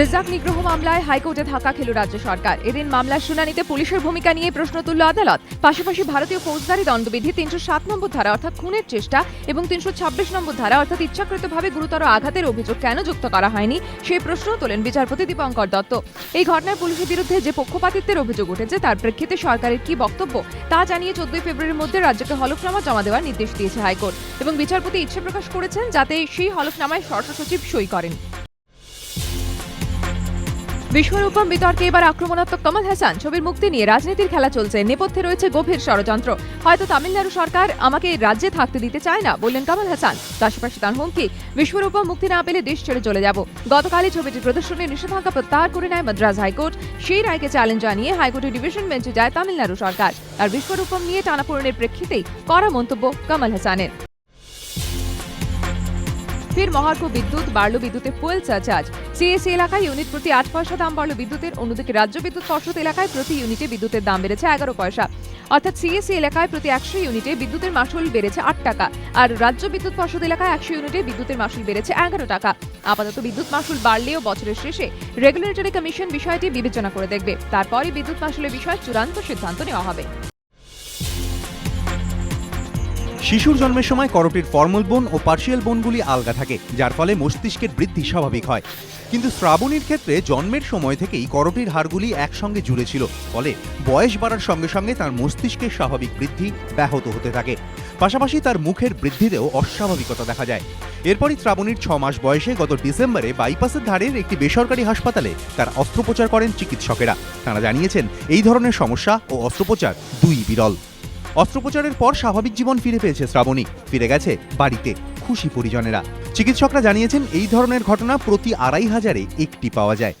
রেজাক নিগ্রহ মামলায় হাইকোর্টে ধাক্কা খেল রাজ্য সরকার। এদিন মামলার শুনানিতে পুলিশের ভূমিকা নিয়ে প্রশ্ন তুলল আদালত। পাশাপাশি ভারতীয় ফৌজদারি দণ্ডবিধি তিনশো সাত নম্বর ধারা, অর্থাৎ খুনের চেষ্টা, এবং তিনশো ছাব্বিশ নম্বর ধারা, অর্থাৎ ইচ্ছাকৃতভাবে গুরুতর আঘাতের অভিযোগ কেন যুক্ত করা হয়নি সেই প্রশ্ন তোলেন বিচারপতি দীপঙ্কর দত্ত। এই ঘটনায় পুলিশের বিরুদ্ধে যে পক্ষপাতিত্বের অভিযোগ উঠেছে, তার প্রেক্ষিতে সরকারের কি বক্তব্য, তা জানিয়ে চোদ্দই ফেব্রুয়ারির মধ্যে রাজ্যকে হলফনামা জমা দেওয়ার নির্দেশ দিয়েছে হাইকোর্ট। এবং বিচারপতি ইচ্ছে প্রকাশ করেছেন যাতে সেই হলফনামায় স্বরাষ্ট্র সচিব সই করেন। বিশ্বরূপম বিতর্কে এবার আক্রমণাত্মক কমল হাসান। ছবির মুক্তি নিয়ে রাজনীতির খেলা চলছে। নেপথ্যে রয়েছে গভীর ষড়যন্ত্র। হয়তো তামিলনাড়ু সরকার আমাকে রাজ্যে থাকতে দিতে চায় না, বললেন কমল হাসান। পাশাপাশি তার হুমকি, বিশ্বরূপম মুক্তি না পেলে দেশ ছেড়ে চলে যাব। গতকালই ছবিটি প্রদর্শনের নিষেধাজ্ঞা প্রত্যাহার করে নেয় মাদ্রাজ হাইকোর্ট। সেই রায়কে চ্যালেঞ্জ জানিয়ে হাইকোর্টের ডিভিশন বেঞ্চে যায় তামিলনাড়ু সরকার। আর বিশ্বরূপম নিয়ে টানাপোড়েনের প্রেক্ষিতেই কড়া মন্তব্য কমল হাসানের। ফের মহার্ঘ বিদ্যুৎ, বাড়ল বিদ্যুতে ফুয়েল সার্চার্জ সিএসসি এলাকায় ইউনিট প্রতি আট পয়সা দাম বাড়ল বিদ্যুতের, অন্যদিকে রাজ্য বিদ্যুৎ পর্ষদ এলাকায় প্রতি ইউনিটে বিদ্যুতের দাম বেড়েছে এগারো পয়সা। অর্থাৎ সিএসসি এলাকায় প্রতি একশো ইউনিটে বিদ্যুতের মাসুল বেড়েছে আট টাকা, আর রাজ্য বিদ্যুৎ পর্ষদ এলাকায় একশো ইউনিটে বিদ্যুতের মাসুল বেড়েছে এগারো টাকা। আপাতত বিদ্যুৎ মাসুল বাড়লেও বছরের শেষে রেগুলেটরি কমিশন বিষয়টি বিবেচনা করে দেখবে। তারপরই বিদ্যুৎ মাসুলের বিষয়ে চূড়ান্ত সিদ্ধান্ত নেওয়া হবে। শিশুর জন্মের সময় করটির ফর্মাল বোন ও পার্শিয়াল বোনগুলি আলগা থাকে, যার ফলে মস্তিষ্কের বৃদ্ধি স্বাভাবিক হয়। কিন্তু শ্রাবণীর ক্ষেত্রে জন্মের সময় থেকেই করটির হাড়গুলি একসঙ্গে জুড়ে ছিল ফলে বয়স বাড়ার সঙ্গে সঙ্গে তার মস্তিষ্কের স্বাভাবিক বৃদ্ধি ব্যাহত হতে থাকে। পাশাপাশি তার মুখের বৃদ্ধিতেও অস্বাভাবিকতা দেখা যায়। এরপরই শ্রাবণীর ছ মাস বয়সে গত ডিসেম্বরে বাইপাসের ধারের একটি বেসরকারি হাসপাতালে তার অস্ত্রোপচার করেন চিকিৎসকেরা। তারা জানিয়েছেন, এই ধরনের সমস্যা ও অস্ত্রোপচার দুই বিরল। অস্ত্রোপচারের পর স্বাভাবিক জীবন ফিরে পেয়েছে শ্রাবণী। ফিরে গেছে বাড়িতে, খুশি পরিজনেরা। চিকিৎসকরা জানিয়েছেন, এই ধরনের ঘটনা প্রতি আড়াই হাজারে একটি পাওয়া যায়।